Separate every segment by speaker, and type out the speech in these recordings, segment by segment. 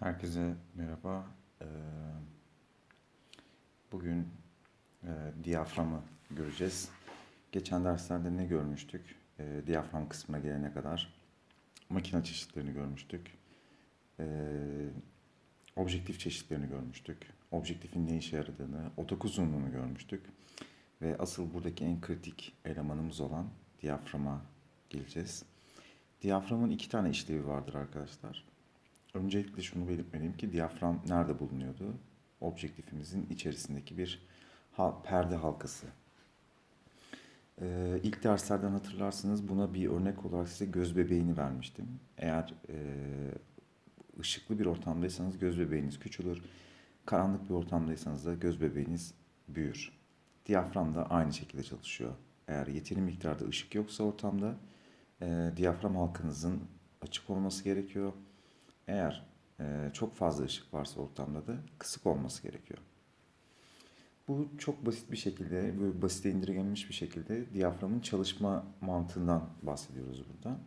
Speaker 1: Herkese merhaba. Ee, Bugün e, diyaframı göreceğiz. Geçen derslerde ne görmüştük? Ee, Diyafram kısmına gelene kadar makine çeşitlerini görmüştük. Ee, Objektif çeşitlerini görmüştük. Objektifin ne işe yaradığını, odak uzunluğunu görmüştük. Ve asıl buradaki en kritik elemanımız olan diyaframa geleceğiz. Diyaframın iki tane işlevi vardır arkadaşlar. Öncelikle şunu belirtmeliyim ki diyafram nerede bulunuyordu? Objektifimizin içerisindeki bir perde halkası. Ee, ilk derslerden hatırlarsınız buna bir örnek olarak size göz bebeğini vermiştim. Eğer e, ışıklı bir ortamdaysanız göz bebeğiniz küçülür. Karanlık bir ortamdaysanız da göz bebeğiniz büyür. Diyafram da aynı şekilde çalışıyor. Eğer yeteri miktarda ışık yoksa ortamda e, diyafram halkanızın açık olması gerekiyor. Eğer e, çok fazla ışık varsa ortamda da kısık olması gerekiyor. Bu çok basit bir şekilde, böyle basite indirgenmiş bir şekilde diyaframın çalışma mantığından bahsediyoruz burada.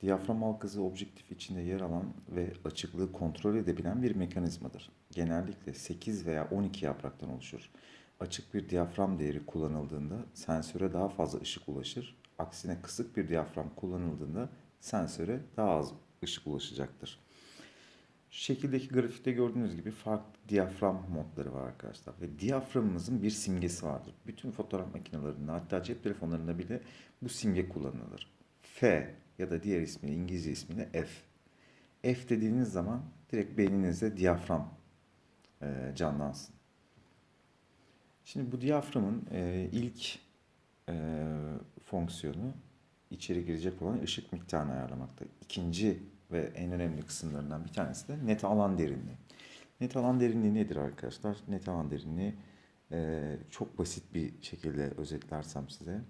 Speaker 1: Diyafram halkası objektif içinde yer alan ve açıklığı kontrol edebilen bir mekanizmadır. Genellikle 8 veya 12 yapraktan oluşur. Açık bir diyafram değeri kullanıldığında sensöre daha fazla ışık ulaşır. Aksine kısık bir diyafram kullanıldığında sensöre daha az ışık ulaşacaktır. Şekildeki grafikte gördüğünüz gibi farklı diyafram modları var arkadaşlar. Ve diyaframımızın bir simgesi vardır. Bütün fotoğraf makinelerinde hatta cep telefonlarında bile bu simge kullanılır. F ya da diğer ismiyle İngilizce ismiyle F. F dediğiniz zaman direkt beyninizde diyafram e, canlansın. Şimdi bu diyaframın e, ilk e, fonksiyonu içeri girecek olan ışık miktarını ayarlamakta. İkinci ve en önemli kısımlarından bir tanesi de net alan derinliği. Net alan derinliği nedir arkadaşlar? Net alan derinliği e, çok basit bir şekilde özetlersem size.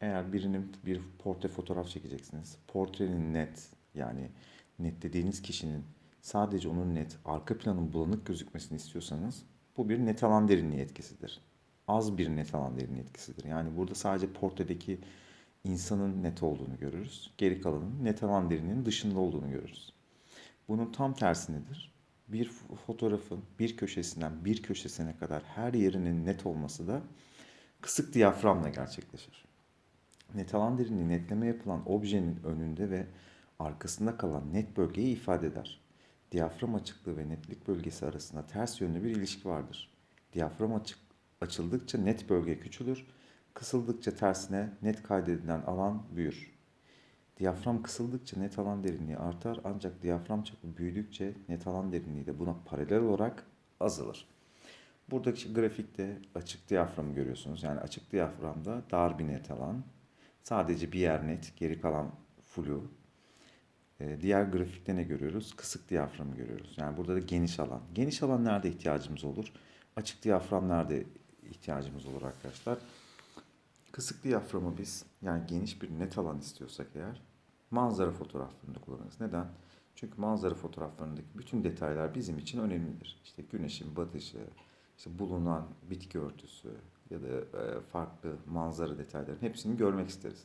Speaker 1: Eğer birinin bir portre fotoğraf çekeceksiniz. Portrenin net yani netlediğiniz kişinin sadece onun net arka planın bulanık gözükmesini istiyorsanız bu bir net alan derinliği etkisidir. Az bir net alan derinliği etkisidir. Yani burada sadece portredeki insanın net olduğunu görürüz. Geri kalanın net alan derinliğinin dışında olduğunu görürüz. Bunun tam tersi nedir? Bir fotoğrafın bir köşesinden bir köşesine kadar her yerinin net olması da kısık diyaframla gerçekleşir. Net alan derinliği netleme yapılan objenin önünde ve arkasında kalan net bölgeyi ifade eder. Diyafram açıklığı ve netlik bölgesi arasında ters yönlü bir ilişki vardır. Diyafram açık, açıldıkça net bölge küçülür, kısıldıkça tersine net kaydedilen alan büyür. Diyafram kısıldıkça net alan derinliği artar ancak diyafram çapı büyüdükçe net alan derinliği de buna paralel olarak azalır. Buradaki grafikte açık diyaframı görüyorsunuz. Yani açık diyaframda dar bir net alan. Sadece bir yer net, geri kalan flu. Ee, diğer grafikte ne görüyoruz? Kısık diyaframı görüyoruz. Yani burada da geniş alan. Geniş alan nerede ihtiyacımız olur? Açık diyafram nerede ihtiyacımız olur arkadaşlar? Kısık diyaframı biz yani geniş bir net alan istiyorsak eğer manzara fotoğraflarında kullanırız. Neden? Çünkü manzara fotoğraflarındaki bütün detaylar bizim için önemlidir. İşte güneşin batışı, işte bulunan bitki örtüsü ya da e, farklı manzara detayların hepsini görmek isteriz.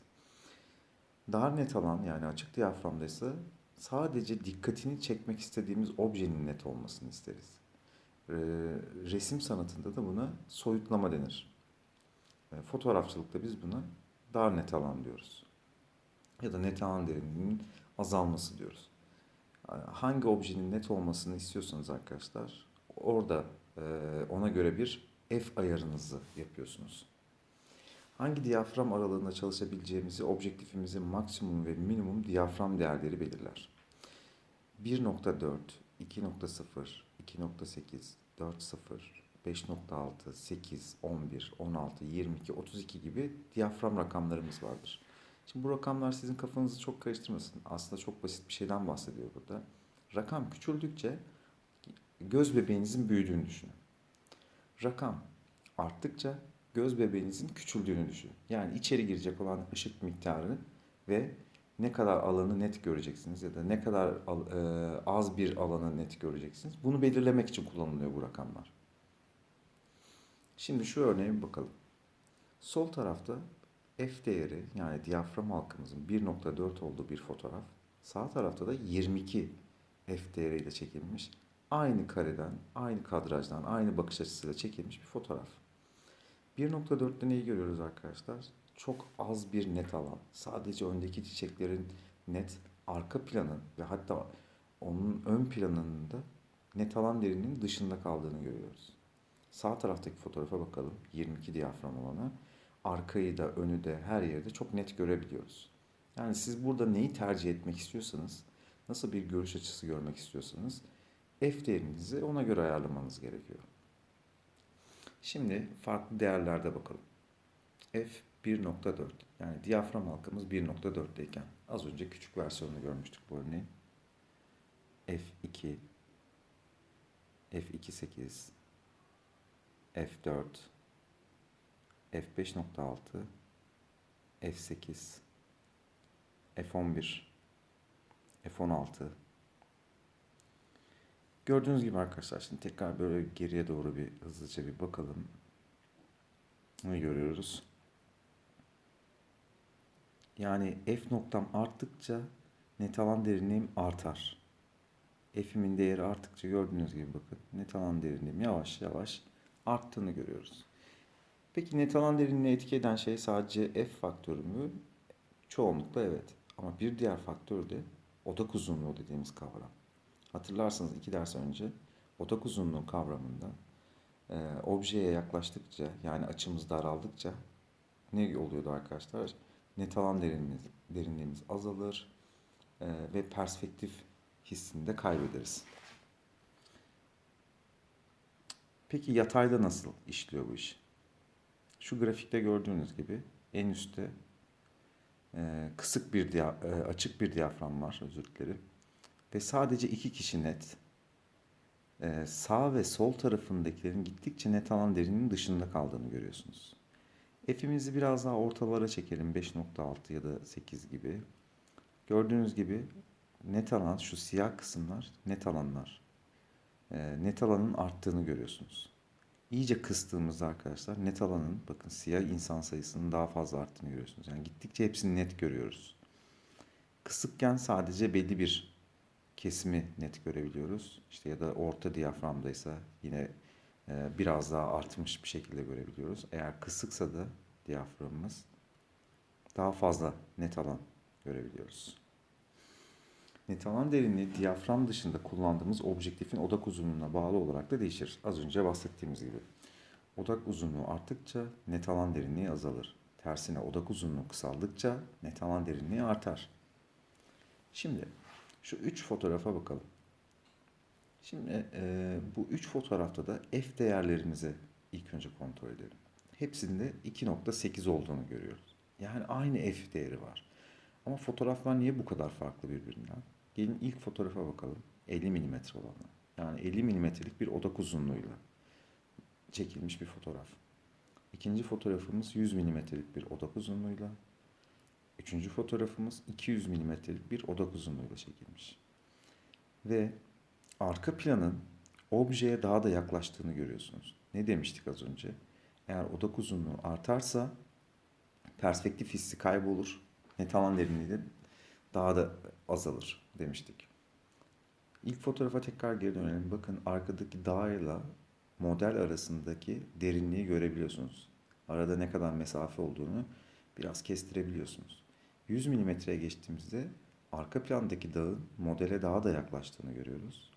Speaker 1: Dar net alan yani açık diyaframda ise sadece dikkatini çekmek istediğimiz objenin net olmasını isteriz. Resim sanatında da buna soyutlama denir. E, Fotoğrafçılıkta biz buna dar net alan diyoruz. Ya da net alan derinliğinin azalması diyoruz. E, Hangi objenin net olmasını istiyorsanız arkadaşlar orada e, ona göre bir F ayarınızı yapıyorsunuz. Hangi diyafram aralığında çalışabileceğimizi objektifimizin maksimum ve minimum diyafram değerleri belirler. 1.4, 2.0, 2.8, 4.0, 5.6, 8, 11, 16, 22, 32 gibi diyafram rakamlarımız vardır. Şimdi bu rakamlar sizin kafanızı çok karıştırmasın. Aslında çok basit bir şeyden bahsediyor burada. Rakam küçüldükçe göz bebeğinizin büyüdüğünü düşünün. Rakam arttıkça göz bebeğinizin küçüldüğünü düşünün. Yani içeri girecek olan ışık miktarı ve ne kadar alanı net göreceksiniz ya da ne kadar e, az bir alanı net göreceksiniz. Bunu belirlemek için kullanılıyor bu rakamlar. Şimdi şu örneğe bir bakalım. Sol tarafta F değeri yani diyafram halkımızın 1.4 olduğu bir fotoğraf. Sağ tarafta da 22 f değeriyle çekilmiş. Aynı kareden, aynı kadrajdan, aynı bakış açısıyla çekilmiş bir fotoğraf. 1.4'te neyi görüyoruz arkadaşlar? Çok az bir net alan. Sadece öndeki çiçeklerin net arka planı ve hatta onun ön planının da net alan derinliğinin dışında kaldığını görüyoruz. Sağ taraftaki fotoğrafa bakalım. 22 diyafram olana. Arkayı da önü de her yerde çok net görebiliyoruz. Yani siz burada neyi tercih etmek istiyorsanız, nasıl bir görüş açısı görmek istiyorsanız f değerinizi ona göre ayarlamanız gerekiyor. Şimdi farklı değerlerde bakalım. F 1.4 yani diyafram halkamız 1.4'teyken az önce küçük versiyonunu görmüştük bu örneğin. F2 F2.8 F4 F5.6 F8 F11 F16 Gördüğünüz gibi arkadaşlar şimdi tekrar böyle geriye doğru bir hızlıca bir bakalım. Ne görüyoruz? Yani f noktam arttıkça net alan derinliğim artar. F'imin değeri arttıkça gördüğünüz gibi bakın net alan derinliğim yavaş yavaş arttığını görüyoruz. Peki net alan derinliğine etki eden şey sadece f faktörü mü? Çoğunlukla evet. Ama bir diğer faktör de odak uzunluğu dediğimiz kavram. Hatırlarsanız iki ders önce odak uzunluğu kavramında e, objeye yaklaştıkça yani açımız daraldıkça ne oluyordu arkadaşlar? Net alan derinliğimiz, derinliğimiz azalır e, ve perspektif hissini de kaybederiz. Peki yatayda nasıl işliyor bu iş? Şu grafikte gördüğünüz gibi en üstte e, kısık bir e, açık bir diyafram var özür dilerim. Ve sadece iki kişi net. E, sağ ve sol tarafındakilerin gittikçe net alan derinliğinin dışında kaldığını görüyorsunuz. F'imizi biraz daha ortalara çekelim. 5.6 ya da 8 gibi. Gördüğünüz gibi net alan şu siyah kısımlar net alanlar. E, net alanın arttığını görüyorsunuz. İyice kıstığımızda arkadaşlar net alanın bakın siyah insan sayısının daha fazla arttığını görüyorsunuz. Yani gittikçe hepsini net görüyoruz. Kısıkken sadece belli bir kesimi net görebiliyoruz. İşte ya da orta diyaframdaysa yine e, biraz daha artmış bir şekilde görebiliyoruz. Eğer kısıksa da diyaframımız daha fazla net alan görebiliyoruz. Net alan derinliği diyafram dışında kullandığımız objektifin odak uzunluğuna bağlı olarak da değişir. Az önce bahsettiğimiz gibi. Odak uzunluğu arttıkça net alan derinliği azalır. Tersine odak uzunluğu kısaldıkça net alan derinliği artar. Şimdi şu üç fotoğrafa bakalım. Şimdi e, bu üç fotoğrafta da f değerlerimizi ilk önce kontrol edelim. Hepsinde 2.8 olduğunu görüyoruz. Yani aynı f değeri var. Ama fotoğraflar niye bu kadar farklı birbirinden? Gelin ilk fotoğrafa bakalım. 50 mm olanı. Yani 50 mm'lik bir odak uzunluğuyla çekilmiş bir fotoğraf. İkinci fotoğrafımız 100 mm'lik bir odak uzunluğuyla. Üçüncü fotoğrafımız 200 mm'lik bir odak uzunluğuyla çekilmiş. Ve arka planın objeye daha da yaklaştığını görüyorsunuz. Ne demiştik az önce? Eğer odak uzunluğu artarsa perspektif hissi kaybolur. Net alan derinliği de daha da azalır demiştik. İlk fotoğrafa tekrar geri dönelim. Bakın arkadaki dağ ile model arasındaki derinliği görebiliyorsunuz. Arada ne kadar mesafe olduğunu biraz kestirebiliyorsunuz. 100 milimetreye geçtiğimizde arka plandaki dağın modele daha da yaklaştığını görüyoruz.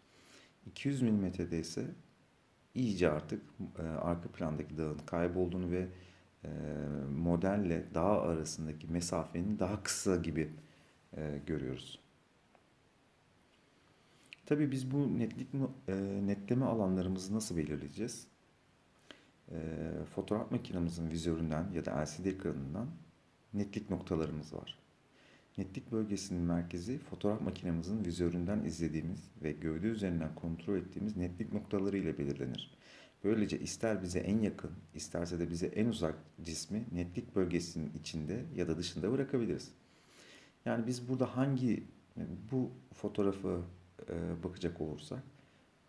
Speaker 1: 200 milimetrede ise iyice artık e, arka plandaki dağın kaybolduğunu ve e, modelle dağ arasındaki mesafenin daha kısa gibi e, görüyoruz. Tabii biz bu netlik e, netleme alanlarımızı nasıl belirleyeceğiz? E, fotoğraf makinemizin vizöründen ya da LCD ekranından netlik noktalarımız var. Netlik bölgesinin merkezi fotoğraf makinemizin vizöründen izlediğimiz ve gövde üzerinden kontrol ettiğimiz netlik noktaları ile belirlenir. Böylece ister bize en yakın, isterse de bize en uzak cismi netlik bölgesinin içinde ya da dışında bırakabiliriz. Yani biz burada hangi bu fotoğrafı e, bakacak olursak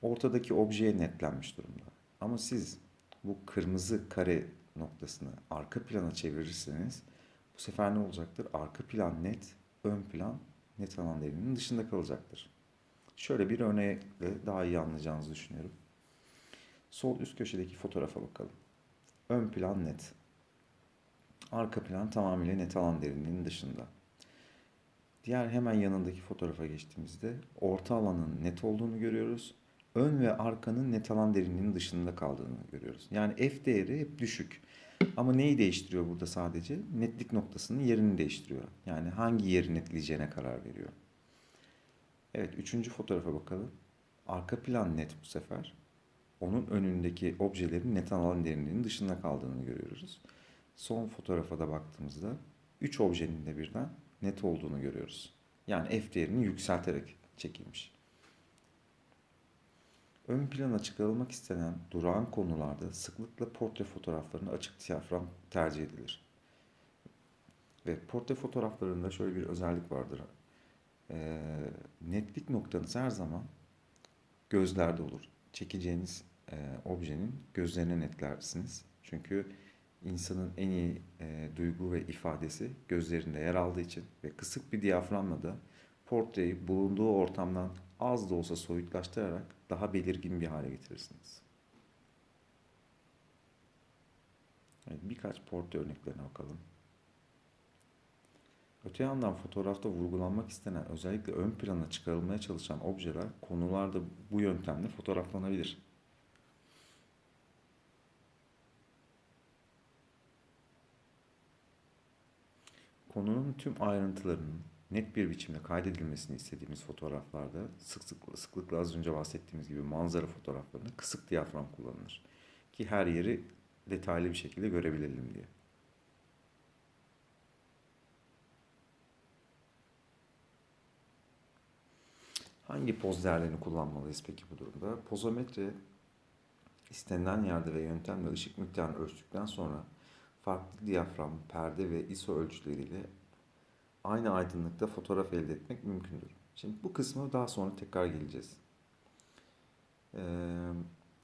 Speaker 1: ortadaki objeye netlenmiş durumda. Ama siz bu kırmızı kare noktasını arka plana çevirirseniz bu sefer ne olacaktır? Arka plan net, ön plan net alan derinliğinin dışında kalacaktır. Şöyle bir örnekle daha iyi anlayacağınızı düşünüyorum. Sol üst köşedeki fotoğrafa bakalım. Ön plan net. Arka plan tamamıyla net alan derinliğinin dışında. Diğer hemen yanındaki fotoğrafa geçtiğimizde orta alanın net olduğunu görüyoruz. Ön ve arkanın net alan derinliğinin dışında kaldığını görüyoruz. Yani f değeri hep düşük. Ama neyi değiştiriyor burada sadece? Netlik noktasının yerini değiştiriyor. Yani hangi yeri netleyeceğine karar veriyor. Evet, üçüncü fotoğrafa bakalım. Arka plan net bu sefer. Onun önündeki objelerin net alan derinliğinin dışında kaldığını görüyoruz. Son fotoğrafa da baktığımızda 3 objenin de birden net olduğunu görüyoruz. Yani f değerini yükselterek çekilmiş. Ön plana çıkarılmak istenen durağan konularda sıklıkla portre fotoğraflarının açık diyafram tercih edilir. Ve portre fotoğraflarında şöyle bir özellik vardır. Ee, netlik noktanız her zaman gözlerde olur. Çekeceğiniz e, objenin gözlerine netlersiniz. Çünkü insanın en iyi e, duygu ve ifadesi gözlerinde yer aldığı için ve kısık bir diyaframla da portreyi bulunduğu ortamdan az da olsa soyutlaştırarak daha belirgin bir hale getirirsiniz. Evet, birkaç portre örneklerine bakalım. Öte yandan fotoğrafta vurgulanmak istenen özellikle ön plana çıkarılmaya çalışan objeler konularda bu yöntemle fotoğraflanabilir. Konunun tüm ayrıntılarının net bir biçimde kaydedilmesini istediğimiz fotoğraflarda sık sık, sıklıkla az önce bahsettiğimiz gibi manzara fotoğraflarında kısık diyafram kullanılır. Ki her yeri detaylı bir şekilde görebilelim diye. Hangi poz değerlerini kullanmalıyız peki bu durumda? Pozometre istenilen yerde ve yöntemle ışık miktarını ölçtükten sonra farklı diyafram, perde ve ISO ölçüleriyle aynı aydınlıkta fotoğraf elde etmek mümkündür. Şimdi bu kısmı daha sonra tekrar geleceğiz. Ee,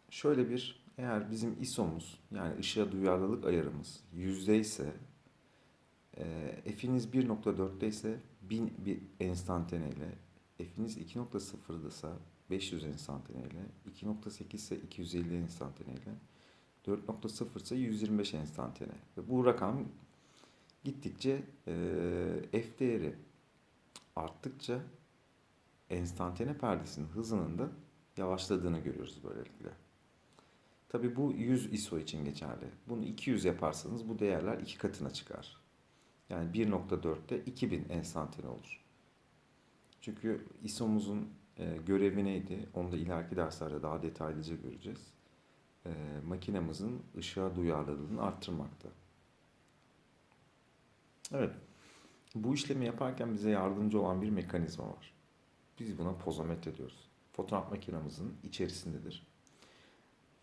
Speaker 1: şöyle bir, eğer bizim ISO'muz yani ışığa duyarlılık ayarımız yüzde ise e, F'iniz 1.4'te ise 1000 bir enstantane ile F'iniz 2.0'dısa 500 enstantane ile 2.8 ise 250 enstantane ile 4.0 ise 125 enstantane. Ve bu rakam gittikçe e, f değeri arttıkça enstantane perdesinin hızının da yavaşladığını görüyoruz böylelikle. Tabi bu 100 ISO için geçerli. Bunu 200 yaparsanız bu değerler iki katına çıkar. Yani 1.4'te 2000 enstantane olur. Çünkü ISO'muzun görevi neydi? Onu da ileriki derslerde daha detaylıca göreceğiz. E, makinemizin ışığa duyarlılığını arttırmakta. Evet. Bu işlemi yaparken bize yardımcı olan bir mekanizma var. Biz buna pozometre diyoruz. Fotoğraf makinemizin içerisindedir.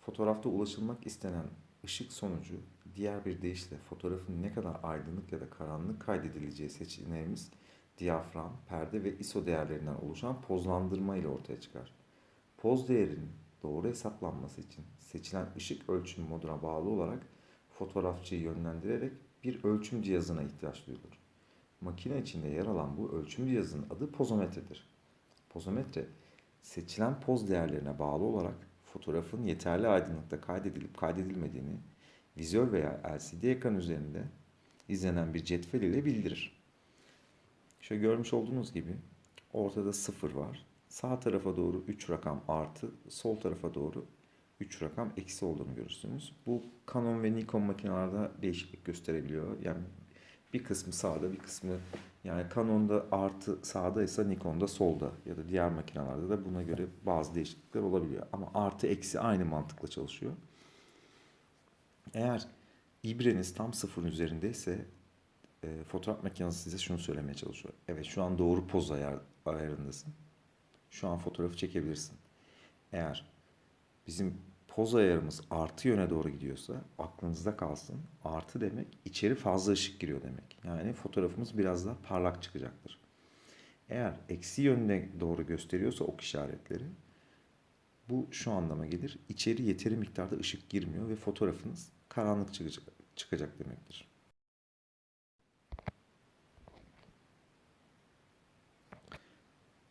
Speaker 1: Fotoğrafta ulaşılmak istenen ışık sonucu diğer bir deyişle fotoğrafın ne kadar aydınlık ya da karanlık kaydedileceği seçeneğimiz diyafram, perde ve ISO değerlerinden oluşan pozlandırma ile ortaya çıkar. Poz değerinin doğru hesaplanması için seçilen ışık ölçüm moduna bağlı olarak fotoğrafçıyı yönlendirerek bir ölçüm cihazına ihtiyaç duyulur. Makine içinde yer alan bu ölçüm cihazının adı pozometredir. Pozometre, seçilen poz değerlerine bağlı olarak fotoğrafın yeterli aydınlıkta kaydedilip kaydedilmediğini vizör veya LCD ekran üzerinde izlenen bir cetvel ile bildirir. Şöyle görmüş olduğunuz gibi ortada 0 var. Sağ tarafa doğru 3 rakam artı, sol tarafa doğru 3 rakam eksi olduğunu görürsünüz. Bu Canon ve Nikon makinelerde değişiklik gösterebiliyor. Yani bir kısmı sağda bir kısmı yani Canon'da artı sağda ise Nikon'da solda ya da diğer makinelerde de buna göre bazı değişiklikler olabiliyor. Ama artı eksi aynı mantıkla çalışıyor. Eğer ibreniz tam sıfırın üzerindeyse e, fotoğraf makinesi size şunu söylemeye çalışıyor. Evet şu an doğru poz ayar, ayarındasın. Şu an fotoğrafı çekebilirsin. Eğer bizim poz ayarımız artı yöne doğru gidiyorsa aklınızda kalsın. Artı demek içeri fazla ışık giriyor demek. Yani fotoğrafımız biraz daha parlak çıkacaktır. Eğer eksi yönüne doğru gösteriyorsa ok işaretleri bu şu anlama gelir. İçeri yeteri miktarda ışık girmiyor ve fotoğrafınız karanlık çıkacak, çıkacak demektir.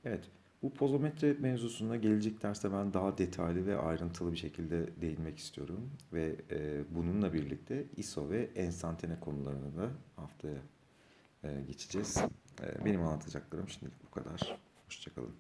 Speaker 1: Evet, Bu pozometre mevzusuna gelecek derste ben daha detaylı ve ayrıntılı bir şekilde değinmek istiyorum. Ve e, bununla birlikte ISO ve enstantane konularına da haftaya e, geçeceğiz. E, benim anlatacaklarım şimdilik bu kadar. Hoşçakalın.